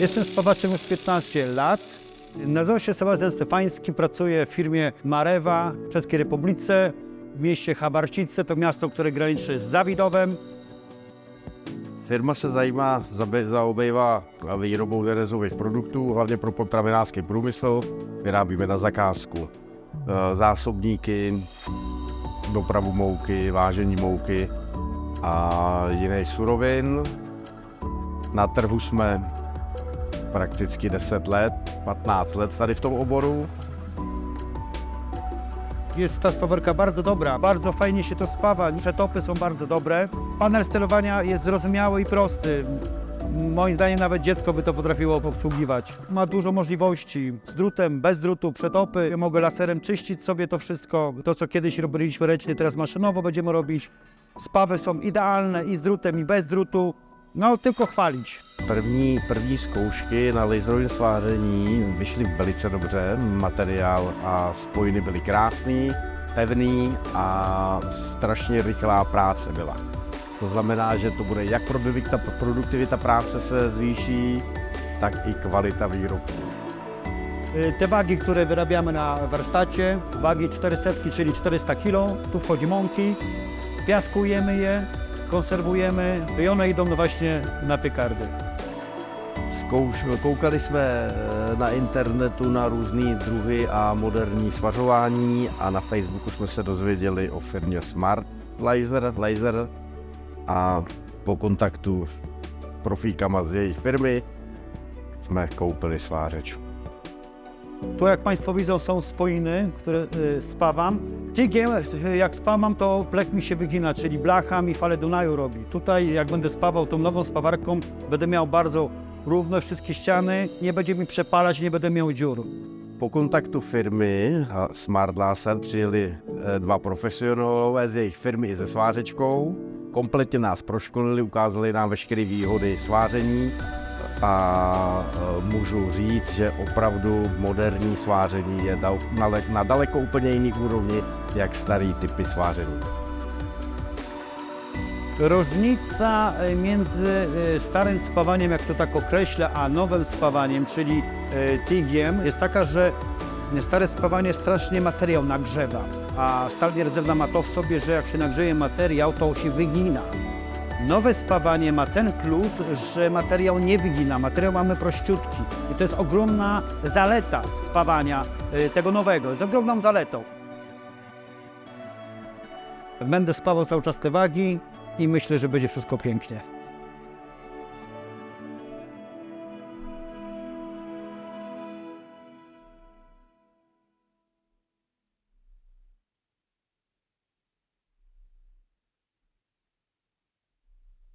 Jestem spawaczem już 15 lat. Nazywam się Sebastian Stefański, pracuję w firmie Marewa w Czeskiej Republice, w mieście Chabarčice, to miasto, które graniczy z Zawidowem. Firma se zajímá, zabe- zaobývá výrobou nerezových produktů, hlavně pro potravinářský průmysl. Vyrábíme na zakázku eh, zásobníky, dopravu mouky, vážení mouky a jiných surovin. Na trhu jsme prakticky 10 let, 15 let tady v tom oboru. Jest ta spawarka bardzo dobra, bardzo fajnie się to spawa, przetopy są bardzo dobre. Panel sterowania jest zrozumiały i prosty. Moim zdaniem nawet dziecko by to potrafiło obsługiwać. Ma dużo możliwości z drutem, bez drutu, przetopy. Ja mogę laserem czyścić sobie to wszystko. To, co kiedyś robiliśmy ręcznie, teraz maszynowo będziemy robić. Spawy są idealne i z drutem, i bez drutu. No, tylko chwalić. První, první zkoušky na laserovém sváření vyšly velice dobře. Materiál a spojiny byly krásný, pevný a strašně rychlá práce byla. To znamená, že to bude jak produktivita, produktivita práce se zvýší, tak i kvalita výrobku. Y, Te wagi, które wyrabiamy na warsztacie, wagi 400, czyli 400 kg, tu wchodzi mąki, piaskujemy je, konserwujemy i one no właśnie na piekardy. Zkouš, koukali jsme eh, na internetu na různé druhy a moderní svařování a na Facebooku jsme se dozvěděli o firmě Smart Laser, Laser a po kontaktu s profíkama z jejich firmy jsme koupili svářeč. Tu jak Państwo widzą są spoiny, które y, spawam. Tigiem, y, jak spawam, to plech mi się wygina, czyli blacha mi falę Dunaju robi. Tutaj jak będę spawał tą nową spawarką, będę miał bardzo równe wszystkie ściany, nie będzie mi przepalać, nie będę miał dziur. Po kontaktu firmy Smart Laser přijeli eh, dva profesionálové z jejich firmy i se svářečkou. Kompletně nás proškolili, ukázali nám veškeré výhody sváření a eh, můžu říct, že opravdu moderní sváření je na, le- na daleko úplně jiný úrovni, jak starý typy sváření. Różnica y, między y, starym spawaniem, jak to tak określę, a nowym spawaniem, czyli tigiem, jest taka, że stare spawanie strasznie materiał nagrzewa, a stal nierdzewna ma to w sobie, że jak się nagrzeje materiał, to się wygina. Nowe spawanie ma ten plus, że materiał nie wygina, materiał mamy prościutki i to jest ogromna zaleta spawania y, tego nowego, jest ogromną zaletą. Będę spawał cały czas te wagi i myślę, że będzie wszystko pięknie.